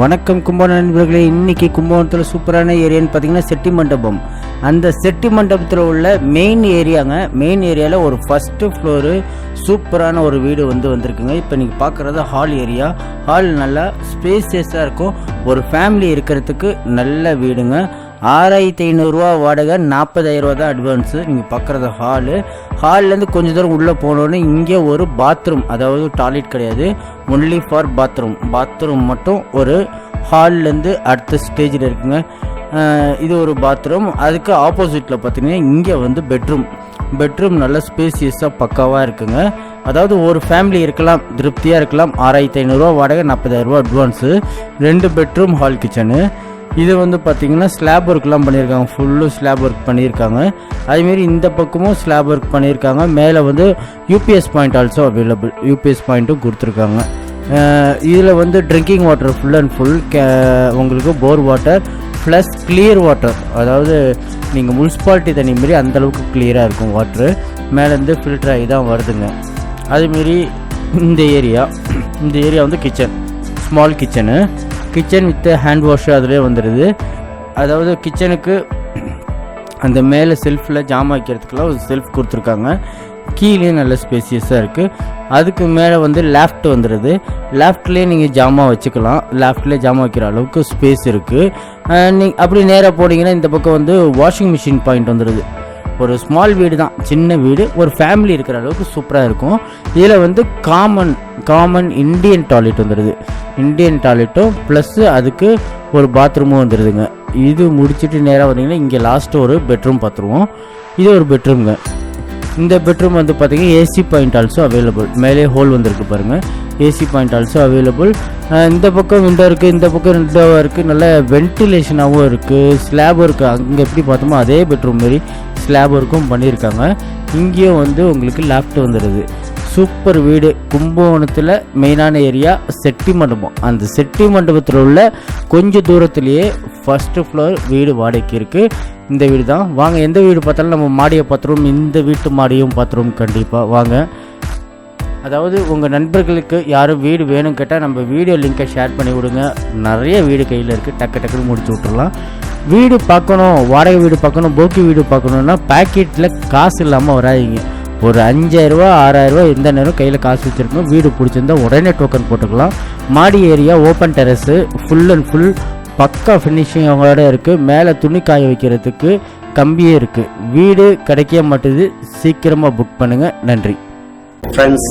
வணக்கம் கும்பகோணம் நண்பர்களே இன்னைக்கு கும்பகோணத்தில் சூப்பரான ஏரியான்னு பார்த்தீங்கன்னா செட்டி மண்டபம். அந்த செட்டி மண்டபத்தில் உள்ள மெயின் ஏரியாங்க மெயின் ஏரியாவில் ஒரு ஃபஸ்ட்டு ஃப்ளோரு சூப்பரான ஒரு வீடு வந்து வந்திருக்குங்க. இப்போ நீங்கள் பார்க்குறது ஹால் ஏரியா ஹால் நல்லா ஸ்பேசியஸாக இருக்கும். ஒரு ஃபேமிலி இருக்கிறதுக்கு நல்ல வீடுங்க. ஆறாயிரத்தி ஐநூறுரூவா வாடகை நாற்பதாயிரரூவா தான் அட்வான்ஸு நீங்கள் பார்க்குறது ஹாலு ஹால்லேருந்து கொஞ்சம் தூரம் உள்ளே போனோன்னே இங்கே ஒரு பாத்ரூம் அதாவது டாய்லெட் கிடையாது. ஒன்லி ஃபார் பாத்ரூம் பாத்ரூம் மட்டும் ஒரு ஹால்லேருந்து அடுத்த ஸ்டேஜில் இருக்குங்க. இது ஒரு பாத்ரூம் அதுக்கு ஆப்போசிட்டில் பார்த்தீங்கன்னா இங்கே வந்து பெட்ரூம் பெட்ரூம் நல்ல ஸ்பேசியஸாக பக்காவாக இருக்குங்க. அதாவது ஒரு ஃபேமிலி இருக்கலாம் திருப்தியாக இருக்கலாம். ஆறாயிரத்தி ஐநூறுரூவா வாடகை நாற்பதாயிரரூவா அட்வான்ஸு ரெண்டு பெட்ரூம் ஹால் கிச்சனு இது வந்து பார்த்திங்கன்னா ஸ்லாப் ஒர்க்லாம் பண்ணியிருக்காங்க. ஃபுல்லும் ஸ்லாப் ஒர்க் பண்ணியிருக்காங்க. அதேமாரி இந்த பக்கமும் ஸ்லாப் ஒர்க் பண்ணியிருக்காங்க. மேலே வந்து UPS point also available UPS பாயிண்ட்டும் கொடுத்துருக்காங்க. இதில் வந்து drinking water full and full K உங்களுக்கு bore water plus clear water அதாவது நீங்கள் முனிசிபாலிட்டி தண்ணி மாரி அந்தளவுக்கு கிளியராக இருக்கும் வாட்ரு மேலேருந்து ஃபில்டர் ஆகி தான் வருதுங்க. அதேமாரி இந்த ஏரியா இந்த ஏரியா வந்து kitchen small kitchen kitchen with hand wash அதிலே வந்துடுது அதாவது கிச்சனுக்கு அந்த மேலே செல்ஃபில் ஜாமான் வைக்கிறதுக்கெல்லாம் ஒரு செல்ஃப் கொடுத்துருக்காங்க. கீழே நல்ல ஸ்பேசியஸாக இருக்குது அதுக்கு மேலே வந்து லெஃப்ட் வந்துடுது லெஃப்ட்லேயே நீங்கள் ஜாமா வச்சுக்கலாம். லெஃப்ட்லேயே ஜாமா வைக்கிற அளவுக்கு ஸ்பேஸ் இருக்குது நீ அப்படி நேராக போனீங்கன்னா இந்த பக்கம் வந்து வாஷிங் மிஷின் பாயிண்ட் வந்துடுது ஒரு ஸ்மால் வீடு தான் சின்ன வீடு ஒரு ஃபேமிலி இருக்கிற அளவுக்கு சூப்பராக இருக்கும். இதில் வந்து காமன் காமன் இந்தியன் டாய்லெட் வந்துடுது இந்தியன் டாய்லெட்டும் ப்ளஸ்ஸு அதுக்கு ஒரு பாத்ரூமும் வந்துடுதுங்க இது முடிச்சுட்டு நேராக வந்தீங்கன்னா இங்கே லாஸ்ட்டு ஒரு பெட்ரூம் பார்த்துருவோம் இது ஒரு பெட்ரூம்ங்க இந்த பெட்ரூம் வந்து பார்த்தீங்கன்னா ஏசி பாயிண்ட் ஆல்சோ அவைலபிள் மேலே ஹோல் வந்திருக்கு பாருங்கள் ஏசி பாயிண்ட் ஆல்சோ அவைலபிள் இந்த பக்கம் விண்டோ இருக்குது இந்த பக்கம் விண்டோவாக இருக்குது நல்ல வென்டிலேஷனாகவும் இருக்குது ஸ்லாப் இருக்குது அங்கே எப்படி பார்த்தோமோ அதே பெட்ரூம் மாரி ஸ்லாப் ஒர்க்கும் பண்ணியிருக்காங்க. இங்கேயும் வந்து உங்களுக்கு லேப்ட் வந்துடுது சூப்பர் வீடு கும்பகோணத்தில் மெயினான ஏரியா செட்டி மண்டபம். அந்த செட்டி மண்டபத்தில் உள்ள கொஞ்சம் தூரத்துலேயே ஃபஸ்ட்டு ஃப்ளோர் வீடு வாடகைக்கு இருக்குது இந்த வீடு தான் வாங்க எந்த வீடு பார்த்தாலும் நம்ம மாடியை பார்த்துருவோம். இந்த வீட்டு மாடியும் பார்த்துருவோம். கண்டிப்பாக வாங்க. அதாவது உங்கள் நண்பர்களுக்கு யாரும் வீடு வேணும் கேட்டால் நம்ம வீடியோ லிங்கை ஷேர் பண்ணி விடுங்க. நிறைய வீடு கையில் இருக்குது டக்கு டக்குன்னு முடிச்சு விட்றலாம் வீடு பார்க்கணும் வாடகை வீடு பார்க்கணும் போக்கி வீடு பார்க்கணுன்னா பேக்கெட்டில் காசு இல்லாமல் வராதீங்க. ஒரு அஞ்சாயிரரூவா ஆறாயிரரூவா எந்த நேரம் கையில் காசு வச்சுருக்கணும். வீடு பிடிச்சிருந்தா உடனே டோக்கன் போட்டுக்கலாம். மாடி area open terrace full and full பக்கா ஃபினிஷிங் அவங்களோட இருக்குது மேலே துணி காய வைக்கிறதுக்கு கம்பியே இருக்குது வீடு கிடைக்க மாட்டுது சீக்கிரமாக புக் பண்ணுங்கள் நன்றி. ஃப்ரெண்ட்ஸ்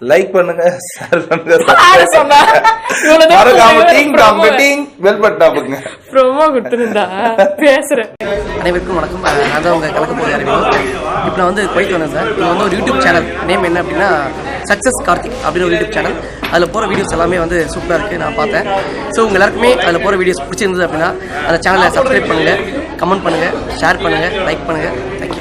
லைக் பண்ணுங்க ஷேர் பண்ணுங்க மறக்காம சொல்லுங்க. Ding dong ding bell button அமுக்குங்க promo கொடுத்துருந்தா. பேசுறேன். அனைவருக்கும் வணக்கம். நான் தான் உங்கள் கலக்க போகிற அறிவு. இப்போ நான் வந்து குவைத் வந்தேன் சார். இது வந்து ஒரு யூடியூப் சேனல் நேம் என்ன அப்படின்னா சக்ஸஸ் கார்த்திக் அப்படின்னு ஒரு யூடியூப் சேனல் அதில் போகிற வீடியோஸ் எல்லாமே வந்து சூப்பராக இருக்குது நான் பார்த்தேன். ஸோ உங்கள் எல்லாருக்குமே அதில் போகிற வீடியோஸ் பிடிச்சிருந்தது அப்படின்னா அந்த சேனலை சப்ஸ்கிரைப் பண்ணுங்கள் கமெண்ட் பண்ணுங்கள் ஷேர் பண்ணுங்கள் லைக் பண்ணுங்கள்